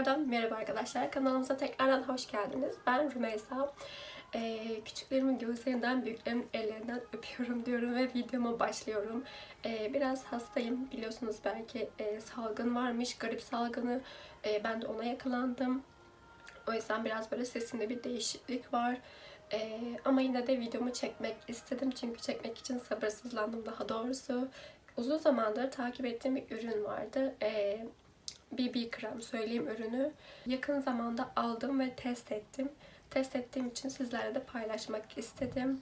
Herkese merhaba arkadaşlar. Kanalımıza tekrardan hoş geldiniz. Ben Rümeysa. Ee, küçüklerimin gözlerinden, büyüklerimin ellerinden öpüyorum diyorum ve videoma başlıyorum. Ee, biraz hastayım. Biliyorsunuz belki e, salgın varmış, garip salgını. Ee, ben de ona yakalandım. O yüzden biraz böyle sesimde bir değişiklik var. Ee, ama yine de videomu çekmek istedim. Çünkü çekmek için sabırsızlandım daha doğrusu. Uzun zamandır takip ettiğim bir ürün vardı. Ee, BB krem söyleyeyim ürünü. Yakın zamanda aldım ve test ettim. Test ettiğim için sizlerle de paylaşmak istedim.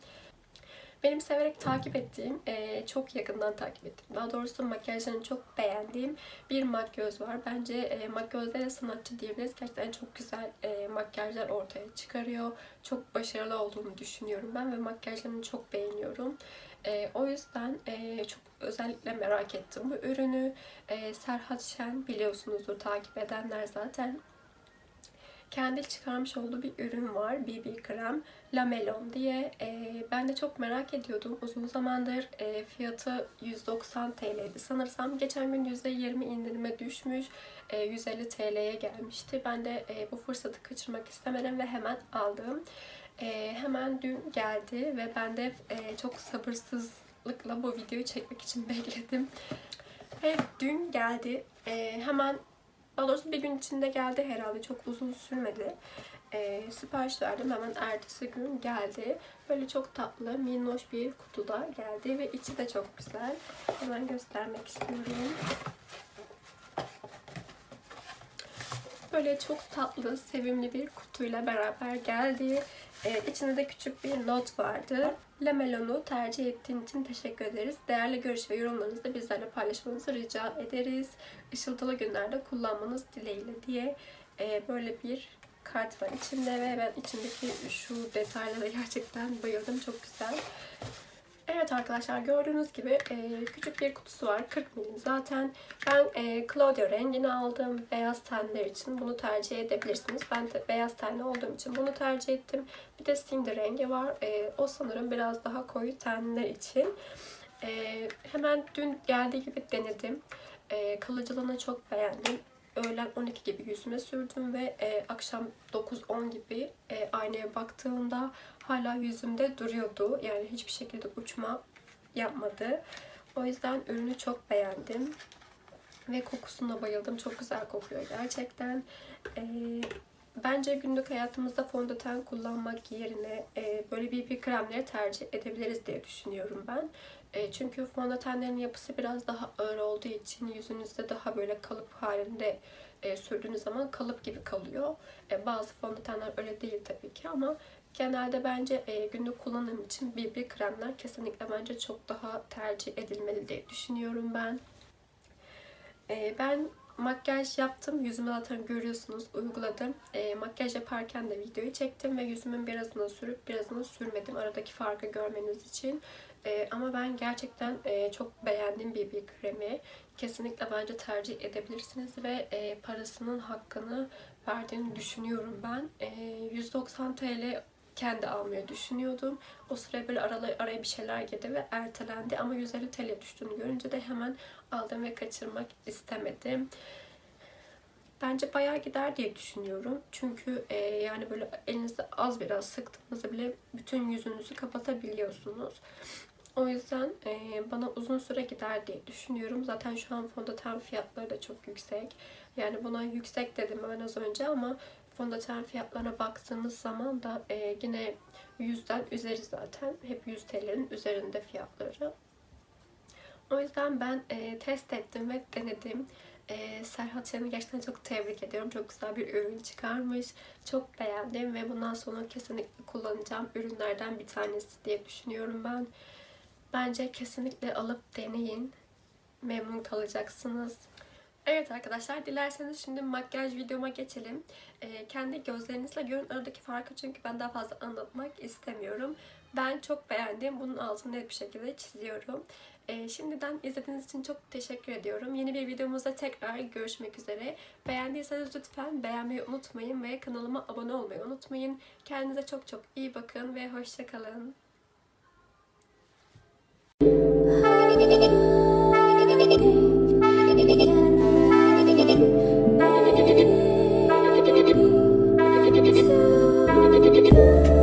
Benim severek takip ettiğim, e, çok yakından takip ettiğim, daha doğrusu makyajlarını çok beğendiğim bir makyöz var. Bence e, makyözlere sanatçı diyebiliriz. Gerçekten çok güzel e, makyajlar ortaya çıkarıyor. Çok başarılı olduğunu düşünüyorum ben ve makyajlarını çok beğeniyorum. E, o yüzden e, çok özellikle merak ettim bu ürünü. E, Serhat Şen biliyorsunuzdur takip edenler zaten kendi çıkarmış olduğu bir ürün var. BB krem. La Melon diye. E, ben de çok merak ediyordum. Uzun zamandır e, fiyatı 190 TL'ydi sanırsam. Geçen gün %20 indirime düşmüş. E, 150 TL'ye gelmişti. Ben de e, bu fırsatı kaçırmak istemedim ve hemen aldım. E, hemen dün geldi ve ben de e, çok sabırsızlıkla bu videoyu çekmek için bekledim. Ve dün geldi. E, hemen daha doğrusu bir gün içinde geldi herhalde. Çok uzun sürmedi. Ee, sipariş verdim. Hemen ertesi gün geldi. Böyle çok tatlı, minnoş bir kutuda geldi. Ve içi de çok güzel. Hemen göstermek istiyorum. Böyle çok tatlı, sevimli bir kutuyla beraber geldi. Ee, içinde de küçük bir not vardı. Lamelon'u tercih ettiğin için teşekkür ederiz. Değerli görüş ve yorumlarınızı da bizlerle paylaşmanızı rica ederiz. Işıltılı günlerde kullanmanız dileğiyle diye e, böyle bir kart var içinde ve ben içindeki şu detaylara gerçekten bayıldım. Çok güzel. Evet arkadaşlar gördüğünüz gibi e, küçük bir kutusu var. 40 milim zaten. Ben e, Claudia rengini aldım. Beyaz tenler için bunu tercih edebilirsiniz. Ben de beyaz tenli olduğum için bunu tercih ettim. Bir de Cindy rengi var. E, o sanırım biraz daha koyu tenler için. E, hemen dün geldiği gibi denedim. E, kalıcılığını çok beğendim öğlen 12 gibi yüzüme sürdüm ve e, akşam 9-10 gibi e, aynaya baktığımda hala yüzümde duruyordu. Yani hiçbir şekilde uçma yapmadı. O yüzden ürünü çok beğendim. Ve kokusuna bayıldım. Çok güzel kokuyor gerçekten. E, bence günlük hayatımızda fondöten kullanmak yerine e, böyle bir kremleri tercih edebiliriz diye düşünüyorum ben. E, çünkü fondötenlerin yapısı biraz daha ağır olduğu için yüzünüzde daha böyle kalıp halinde e, sürdüğünüz zaman kalıp gibi kalıyor. E, bazı fondötenler öyle değil tabii ki ama genelde bence e, günlük kullanım için BB kremler kesinlikle bence çok daha tercih edilmeli diye düşünüyorum ben. E, ben makyaj yaptım. Yüzümü zaten görüyorsunuz uyguladım. E, makyaj yaparken de videoyu çektim ve yüzümün birazını sürüp birazını sürmedim. Aradaki farkı görmeniz için. E, ama ben gerçekten e, çok beğendim BB kremi. Kesinlikle bence tercih edebilirsiniz ve e, parasının hakkını verdiğini düşünüyorum ben. E, 190 TL kendi almayı düşünüyordum. O sıra böyle araya, araya bir şeyler girdi ve ertelendi. Ama 150 TL düştüğünü görünce de hemen aldım ve kaçırmak istemedim. Bence bayağı gider diye düşünüyorum. Çünkü e, yani böyle elinizde az biraz sıktığınızda bile bütün yüzünüzü kapatabiliyorsunuz. O yüzden e, bana uzun süre gider diye düşünüyorum. Zaten şu an fondöten fiyatları da çok yüksek. Yani buna yüksek dedim ben az önce ama fondöten fiyatlarına baktığımız zaman da e, yine 100'den üzeri zaten. Hep 100 TL'nin üzerinde fiyatları. O yüzden ben e, test ettim ve denedim. E, Serhat Şen'i gerçekten çok tebrik ediyorum. Çok güzel bir ürün çıkarmış. Çok beğendim ve bundan sonra kesinlikle kullanacağım ürünlerden bir tanesi diye düşünüyorum ben. Bence kesinlikle alıp deneyin. Memnun kalacaksınız. Evet arkadaşlar dilerseniz şimdi makyaj videoma geçelim. Ee, kendi gözlerinizle görün aradaki farkı çünkü ben daha fazla anlatmak istemiyorum. Ben çok beğendim. Bunun altını net bir şekilde çiziyorum. Ee, şimdiden izlediğiniz için çok teşekkür ediyorum. Yeni bir videomuzda tekrar görüşmek üzere. Beğendiyseniz lütfen beğenmeyi unutmayın ve kanalıma abone olmayı unutmayın. Kendinize çok çok iyi bakın ve hoşçakalın. you.